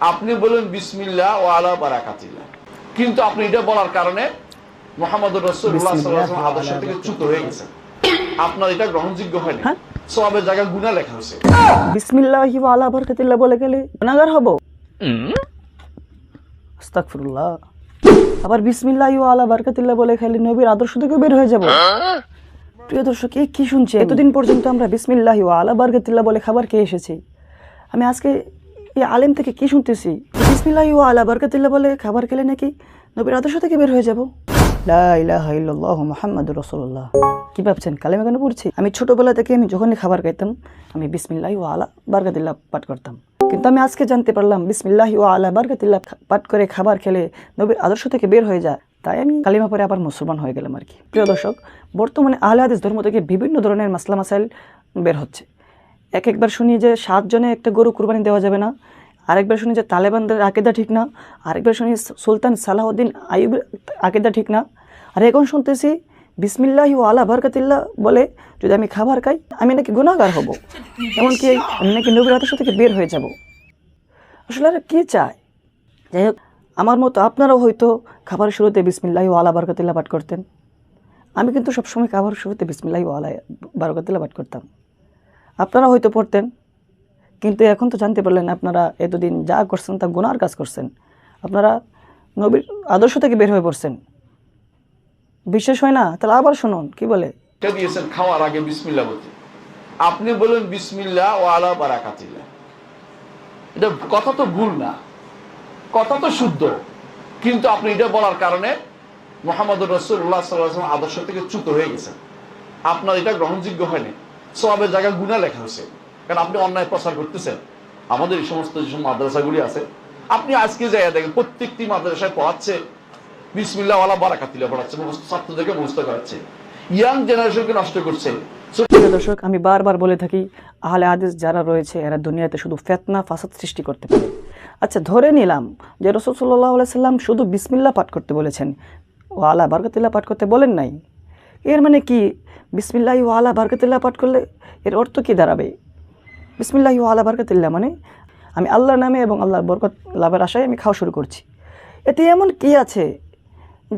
আপনি বলেন বিসমিল্লাহ ও আলা বারাকাতিল্লাহ। কিন্তু আপনি এটা বলার কারণে মোহাম্মদ রসুল্লাহ আদর্শ থেকে চ্যুত হয়ে গেছেন। আপনার এটা গ্রহণযোগ্য হয়নি। হ্যাঁ? সবের জায়গায় গুণা লেখা হয়েছে। বিসমিল্লাহি ওয়া আলা বারাকাতিল্লাহ বলে গেলে গুনাহগার হব? আস্তাগফিরুল্লাহ। আবার বিসমিল্লাহি ওয়া আলা বারাকাতিল্লাহ বলে খালি নবীর আদর্শ থেকে বের হয়ে যাব। প্রিয় দর্শক এ কি শুনছে এতদিন পর্যন্ত আমরা বিসমিল্লাহি ওয়া আলা বারাকাতিল্লাহ বলে খাবার খেয়ে এসেছি। আমি আজকে এই আলেম থেকে কি শুনতেছি? বিসমিল্লাহি ওয়া আলা বারাকাতিল্লাহ বলে খাবার খেলে নাকি নবীর আদর্শ থেকে বের হয়ে যাব? লা ইলাহা ইল্লাল্লাহু মুহাম্মাদুর রাসূলুল্লাহ। কি ভাবছেন, কালেমা কেন পড়ছি? আমি ছোটবেলা থেকে আমি যখনই খাবার খাইতাম, আমি বিসমিল্লাহি ওয়া আলা বারাকাতিল্লাহ পাঠ করতাম। কিন্তু আমি আজকে জানতে পারলাম, বিসমিল্লাহি ওয়া আলা বারাকাতিল্লাহ পাঠ করে খাবার খেলে নবীর আদর্শ থেকে বের হয়ে যায়। তাই আমি কালিমা পরে আবার মুসলমান হয়ে গেলাম আর কি। প্রিয় দর্শক, বর্তমানে আহলে হাদিস ধর্ম থেকে বিভিন্ন ধরনের মাসলা মাসাইল বের হচ্ছে। এক একবার শুনি যে সাতজনে একটা গরু কুরবানি দেওয়া যাবে না। আরেকবার শুনি যে তালেবানদের আকেদা ঠিক না। আরেকবার শুনি সুলতান সালাহউদ্দিন আইবের আকেদা ঠিক না। আর এখন শুনতেছি, বিসমিল্লাহি ও আলা বরকাতিল্লাহ বলে, যদি আমি খাবার খাই, আমি নাকি গুণাগার হব। এমনকি আমি নাকি নবীর আদর্শ থেকে বের হয়ে যাব। আসলে আর কী চায়? যাই হোক, আমার মতো আপনারাও হয়তো খাবার শুরুতে বিসমিল্লাহি ও আলা বরকাতিল্লাহ পাঠ করতেন। আমি কিন্তু সবসময় খাবার শুরুতে বিসমিল্লাহি ও আলা বরকাতিল্লাহ পাঠ করতাম। আপনারা হয়তো পড়তেন, কিন্তু এখন তো জানতে পারলেন আপনারা এতদিন যা করছেন তা গুনার কাজ করছেন। আপনারা নবীর আদর্শ থেকে বের হয়ে পড়ছেন। বিশেষ হয় না? তাহলে আবার শুনুন, কি বলে? দিয়েছেন খাওয়ার আগে বিসমিল্লা বলতে। আপনি বলেন বিসমিল্লা ও আলা বারাকাতিল্লাহ। এটা কথা তো ভুল না, কথা তো শুদ্ধ। কিন্তু আপনি এটা বলার কারণে মোহাম্মদ রসুল্লাহ সাল্লাহ আদর্শ থেকে চ্যুত হয়ে গেছেন। আপনার এটা গ্রহণযোগ্য হয়নি। সবের জায়গায় গুণা লেখা হয়েছে। কারণ আপনি অন্যায় প্রচার করতেছেন। আমাদের এই সমস্ত যেসব মাদ্রাসাগুলি আছে, আপনি আজকে জায়গা দেখেন, প্রত্যেকটি মাদ্রাসায় পড়াচ্ছে বিসমিল্লাহ ওয়ালা বারাকাতিল্লাহ পড়াচ্ছে ছাত্রদেরকে মুখস্থ করাচ্ছে। ইয়াং জেনারেশনকে নষ্ট করছে। দর্শক, আমি বারবার বলে থাকি, আহলে আদেশ যারা রয়েছে, এরা দুনিয়াতে শুধু ফেতনা, ফাসাদ সৃষ্টি করতে পারে। আচ্ছা ধরে নিলাম যে রসুল সাল্লাহ সাল্লাম শুধু বিসমিল্লা পাঠ করতে বলেছেন। ও আলা বারকাতিল্লাহ পাঠ করতে বলেন নাই। এর মানে কি? বিসমিল্লাহি ও আলা বারকাতিল্লাহ পাঠ করলে এর অর্থ কী দাঁড়াবে? বিসমিল্লাহি ও আলা বারকাতিল্লাহ মানে আমি আল্লাহর নামে এবং আল্লাহর বরকত লাভের আশায় আমি খাওয়া শুরু করছি। এতে এমন কি আছে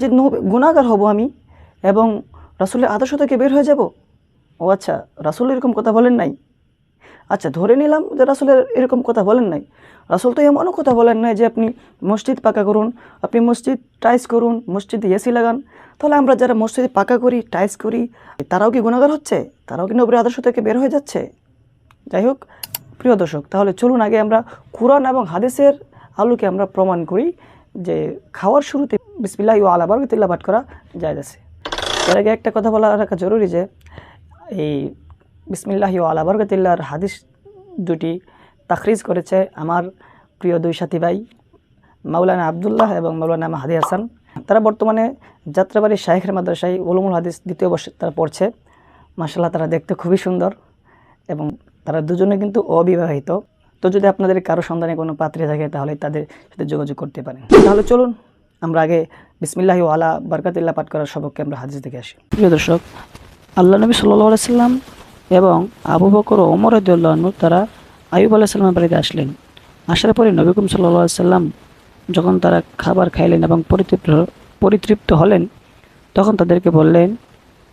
যে গুণাগার হব আমি এবং রাসুলের আদর্শ থেকে বের হয়ে যাব? ও আচ্ছা রাসুল এরকম কথা বলেন নাই? আচ্ছা ধরে নিলাম যে রাসুলের এরকম কথা বলেন নাই। রাসুল তো এমনও কথা বলেন নাই যে আপনি মসজিদ পাকা করুন, আপনি মসজিদ টাইস করুন, মসজিদে এসি লাগান তাহলে আমরা যারা মসজিদে পাকা করি টাইস করি, তারাও কি গুণাগার হচ্ছে? তারাও কি নবীর আদর্শ থেকে বের হয়ে যাচ্ছে? যাই হোক, প্রিয় দর্শক, তাহলে চলুন আগে আমরা কোরআন এবং হাদিসের আলোকে আমরা প্রমাণ করি যে খাওয়ার শুরুতে বিসমিল্লাহ ও আলা বারকতিল্লা পাঠ করা যায় আছে। এর আগে একটা কথা বলা রাখা জরুরি যে এই বিসমিল্লাহি ও আলা বরকতিল্লার হাদিস দুটি তাখরিজ করেছে আমার প্রিয় দুই সাথী ভাই, মাওলানা আবদুল্লাহ এবং মাওলানা মাহাদি হাসান। তারা বর্তমানে যাত্রাবাড়ি শাহেখের মাদ্রাসায় উলুমুল হাদিস দ্বিতীয় বর্ষে তারা পড়ছে। মাসাল্লাহ তারা দেখতে খুবই সুন্দর এবং তারা দুজনে কিন্তু অবিবাহিত। তো যদি আপনাদের কারও সন্ধানে কোনো পাত্রে থাকে, তাহলে তাদের সাথে যোগাযোগ করতে পারেন। তাহলে চলুন, আমরা আগে বিসমিল্লাহি আলা বরকাতিল্লাহ পাঠ করার সবককে আমরা হাদিস দেখে আসি। প্রিয় দর্শক, আল্লাহ নবী সাল্লাহ সাল্লাম এবং আবু বকর ওমর তারা আয়ুব আলাহ সাল্লামের বাড়িতে আসলেন। আসার পরে নবীকুম সাল্লাহ সাল্লাম যখন তারা খাবার খাইলেন এবং পরিতৃপ্ত পরিতৃপ্ত হলেন, তখন তাদেরকে বললেন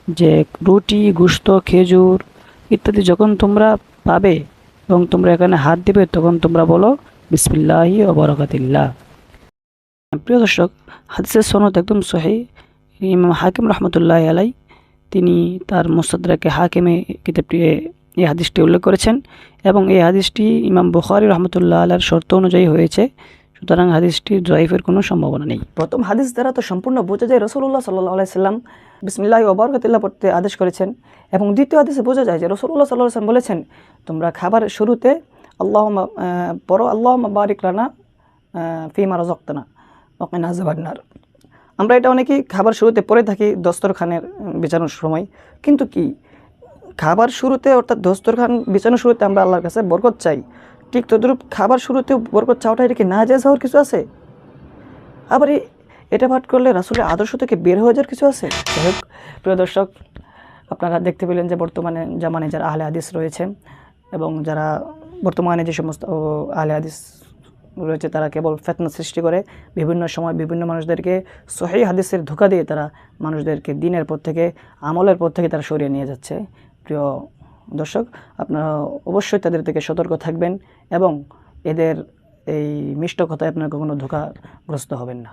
যে, রুটি, গুস্ত, খেজুর ইত্যাদি যখন তোমরা পাবে এবং তোমরা এখানে হাত দিবে, তখন তোমরা বলো, বিসমিল্লাহি ও বরকাতিল্লাহ। প্রিয় দর্শক, হাদিসের সনদ একদম সহি। ইমাম হাকিম রহমতুল্লাহ আলাই তিনি তার মোসাদ্রাকে হাকিমে কিতাবটি, এই হাদিসটি উল্লেখ করেছেন এবং এই হাদিসটি ইমাম বুখারি রহমতুল্লাহ আলার শর্ত অনুযায়ী হয়েছে। সুতরাং হাদিসটির জয়ীফের কোনো সম্ভাবনা নেই। প্রথম হাদিস দ্বারা তো সম্পূর্ণ বোঝা যায় রসুল্লাহ সাল্লাহ আলাইসাল্লাম বিসমিল্লাহ ওবরকতিল্লাহ পড়তে আদেশ করেছেন এবং দ্বিতীয় হাদিসে বোঝা যায় যে রসুল্লাহ সাল্লাহ সাল্লাম বলেছেন, তোমরা খাবার শুরুতে আল্লাহ পড়ো আল্লাহ বারিক রানা ফিমা রজক্তনা ওকে নাজবান্নার আমরা এটা অনেকেই খাবার শুরুতে পড়ে থাকি দস্তরখানের বেচানোর সময়। কিন্তু কি? খাবার শুরুতে অর্থাৎ দস্তরখান বিছানোর শুরুতে আমরা আল্লাহর কাছে বরকত চাই। ঠিক তদ্রূপ খাবার শুরুতে বরকত চাওয়াটা এটা কি না যায় হওয়ার কিছু আছে? আবার এটা পাঠ করলে রাসুলের আদর্শ থেকে বের হয়ে যাওয়ার কিছু আছে? প্রিয় দর্শক, আপনারা দেখতে পেলেন যে বর্তমানে জামানে যারা আহলে হাদিস রয়েছে এবং যারা বর্তমানে যে সমস্ত আহলে হাদিস রয়েছে, তারা কেবল ফেতনা সৃষ্টি করে, বিভিন্ন সময় বিভিন্ন মানুষদেরকে সহি হাদিসের ধোকা দিয়ে তারা মানুষদেরকে দিনের পর থেকে আমলের পর থেকে তারা সরিয়ে নিয়ে যাচ্ছে। প্রিয় দর্শক, আপনারা অবশ্যই তাদের থেকে সতর্ক থাকবেন এবং এদের এই মিষ্ট কথায় আপনারা কখনো ধোকাগ্রস্ত হবেন না।